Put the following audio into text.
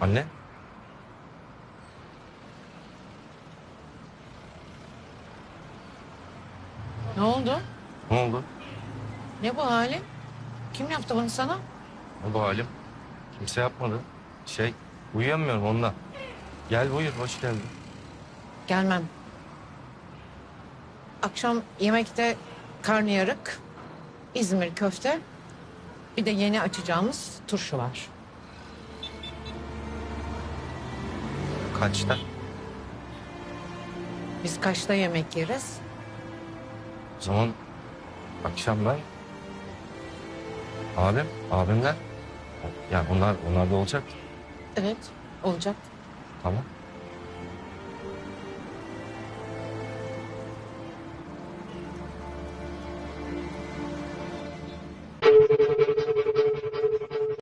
Anne? Ne oldu? Ne oldu? Ne bu halin? Kim yaptı bunu sana? Ne bu halim? Kimse yapmadı. Şey, uyuyamıyorum onunla. Gel buyur, hoş geldin. Gelmem. Akşam yemekte karnıyarık, İzmir köfte, bir de yeni açacağımız turşu var. Kaçta? Biz kaçta yemek yeriz? O zaman akşam ben... Abim, abimler. Yani onlar, onlar da olacak. Evet, olacak. Tamam.